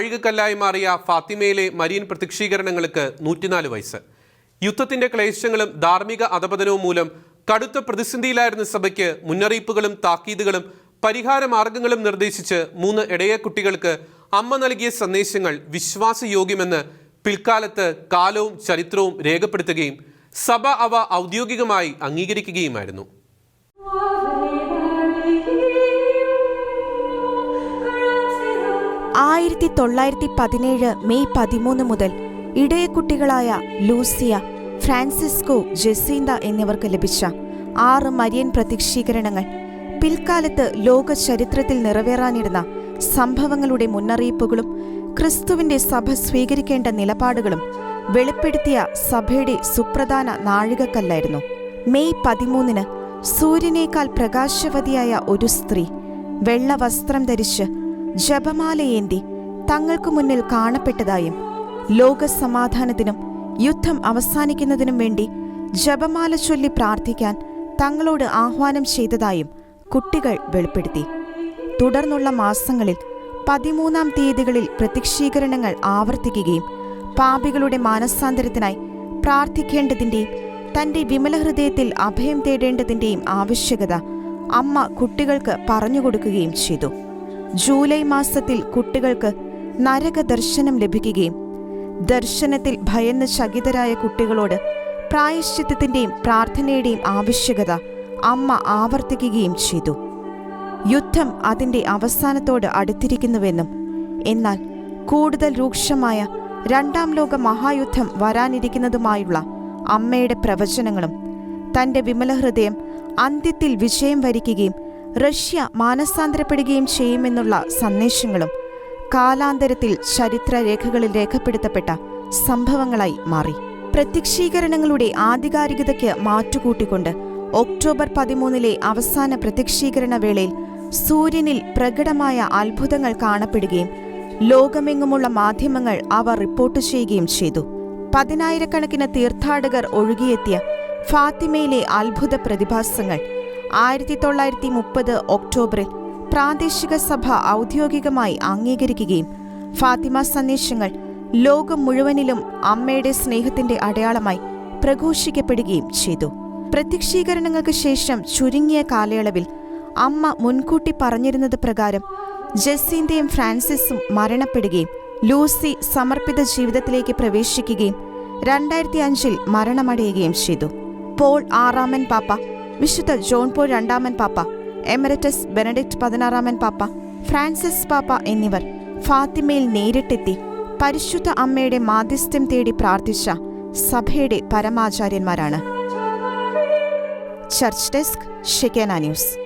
നാഴികക്കല്ലായി മാറിയ ഫാത്തിമയിലെ മരീൻ പ്രത്യക്ഷീകരണങ്ങൾക്ക് നൂറ്റിനാല് വയസ്സ്. യുദ്ധത്തിന്റെ ക്ലേശങ്ങളും ധാർമ്മിക അധപതനവും മൂലം കടുത്ത പ്രതിസന്ധിയിലായിരുന്ന സഭയ്ക്ക് മുന്നറിയിപ്പുകളും താക്കീതുകളും പരിഹാര മാർഗങ്ങളും നിർദ്ദേശിച്ച് മൂന്ന് ഇടയ കുട്ടികൾക്ക് അമ്മ നൽകിയ സന്ദേശങ്ങൾ വിശ്വാസയോഗ്യമെന്ന് പിൽക്കാലത്ത് കാലവും ചരിത്രവും രേഖപ്പെടുത്തുകയും സഭ അവ ഔദ്യോഗികമായി അംഗീകരിക്കുകയുമായിരുന്നു. ആയിരത്തി തൊള്ളായിരത്തി പതിനേഴ് മെയ് പതിമൂന്ന് മുതൽ ഇടയക്കുട്ടികളായ ലൂസിയ ഫ്രാൻസിസ്കോ ജെസീന്ത എന്നിവർക്ക് ലഭിച്ച ആറ് മരിയൻ പ്രത്യക്ഷീകരണങ്ങൾ. പിൽക്കാലത്ത് ലോക ചരിത്രത്തിൽ നിറവേറാനിരുന്ന സംഭവങ്ങളുടെ മുന്നറിയിപ്പുകളും ക്രിസ്തുവിന്റെ സഭ സ്വീകരിക്കേണ്ട നിലപാടുകളും വെളിപ്പെടുത്തിയ സഭയുടെ സുപ്രധാന നാഴികക്കല്ലായിരുന്നു. മെയ് പതിമൂന്നിന് സൂര്യനേക്കാൾ പ്രകാശവതിയായ ഒരു സ്ത്രീ വെള്ള വസ്ത്രം ധരിച്ച് ജപമാലയേന്തി തങ്ങൾക്കു മുന്നിൽ കാണപ്പെട്ടതായും ലോകസമാധാനത്തിനും യുദ്ധം അവസാനിക്കുന്നതിനും വേണ്ടി ജപമാല ചൊല്ലി പ്രാർത്ഥിക്കാൻ തങ്ങളോട് ആഹ്വാനം ചെയ്തതായും കുട്ടികൾ വെളിപ്പെടുത്തി. തുടർന്നുള്ള മാസങ്ങളിൽ പതിമൂന്നാം തീയതികളിൽ പ്രത്യക്ഷീകരണങ്ങൾ ആവർത്തിക്കുകയും പാപികളുടെ മാനസാന്തരത്തിനായി പ്രാർത്ഥിക്കേണ്ടതിന്റെയും തന്റെ വിമലഹൃദയത്തിൽ അഭയം തേടേണ്ടതിന്റെയും ആവശ്യകത അമ്മ കുട്ടികൾക്ക് പറഞ്ഞുകൊടുക്കുകയും ചെയ്തു. ജൂലൈ മാസത്തിൽ കുട്ടികൾക്ക് നരക ദർശനം ലഭിക്കുകയും ദർശനത്തിൽ ഭയന്ന് ശകിതരായ കുട്ടികളോട് പ്രായശ്ചിത്തത്തിന്റെയും പ്രാർത്ഥനയുടെയും ആവശ്യകത അമ്മ ആവർത്തിക്കുകയും ചെയ്തു. യുദ്ധം അതിന്റെ അവസാനത്തോട് അടുത്തിരിക്കുന്നുവെന്നും എന്നാൽ കൂടുതൽ രൂക്ഷമായ രണ്ടാം ലോക മഹായുദ്ധം വരാനിരിക്കുന്നതുമായുള്ള അമ്മയുടെ പ്രവചനങ്ങളും തന്റെ വിമലഹൃദയം അന്ത്യത്തിൽ വിജയം വരിക്കുകയും റഷ്യ മാനസാന്തരപ്പെടുകയും ചെയ്യുമെന്നുള്ള സന്ദേശങ്ങളും കാലാന്തരത്തിൽ ചരിത്രരേഖകളിൽ രേഖപ്പെടുത്തപ്പെട്ട സംഭവങ്ങളായി മാറി. പ്രത്യക്ഷീകരണങ്ങളുടെ ആധികാരികതയ്ക്ക് മാറ്റുകൂട്ടിക്കൊണ്ട് ഒക്ടോബർ പതിമൂന്നിലെ അവസാന പ്രത്യക്ഷീകരണ വേളയിൽ സൂര്യനിൽ പ്രകടമായ അത്ഭുതങ്ങൾ കാണപ്പെടുകയും ലോകമെങ്ങുമുള്ള മാധ്യമങ്ങൾ അവ റിപ്പോർട്ട് ചെയ്യുകയും ചെയ്തു. പതിനായിരക്കണക്കിന് തീർത്ഥാടകർ ഒഴുകിയെത്തിയ ഫാത്തിമയിലെ അത്ഭുത പ്രതിഭാസങ്ങൾ ആയിരത്തി തൊള്ളായിരത്തി മുപ്പത് ഒക്ടോബറിൽ പ്രാദേശിക സഭ ഔദ്യോഗികമായി അംഗീകരിക്കുകയും ഫാത്തിമ സന്ദേശങ്ങൾ ലോകം മുഴുവനിലും അമ്മയുടെ സ്നേഹത്തിന്റെ അടയാളമായി പ്രഘോഷിക്കപ്പെടുകയും ചെയ്തു. പ്രത്യക്ഷീകരണങ്ങൾക്ക് ശേഷം ചുരുങ്ങിയ കാലയളവിൽ അമ്മ മുൻകൂട്ടി പറഞ്ഞിരുന്നത് പ്രകാരം ജെസ്സിന്റെയും ഫ്രാൻസിസും മരണപ്പെടുകയും ലൂസി സമർപ്പിത ജീവിതത്തിലേക്ക് പ്രവേശിക്കുകയും രണ്ടായിരത്തി അഞ്ചിൽ മരണമടയുകയും ചെയ്തു. പോൾ ആറാമൻ പാപ്പ വിശുദ്ധ ജോൺ പോൾ രണ്ടാമൻ പാപ്പ എമരറ്റസ് ബെനഡിക്ട് പതിനാറാമൻ പാപ്പ ഫ്രാൻസിസ് പാപ്പ എന്നിവർ ഫാത്തിമയിൽ നേരിട്ടെത്തി പരിശുദ്ധ അമ്മയുടെ മാധ്യസ്ഥ്യം തേടി പ്രാർത്ഥിച്ച സഭയുടെ പരമാചാര്യന്മാരാണ്. Church desk Shekinah news.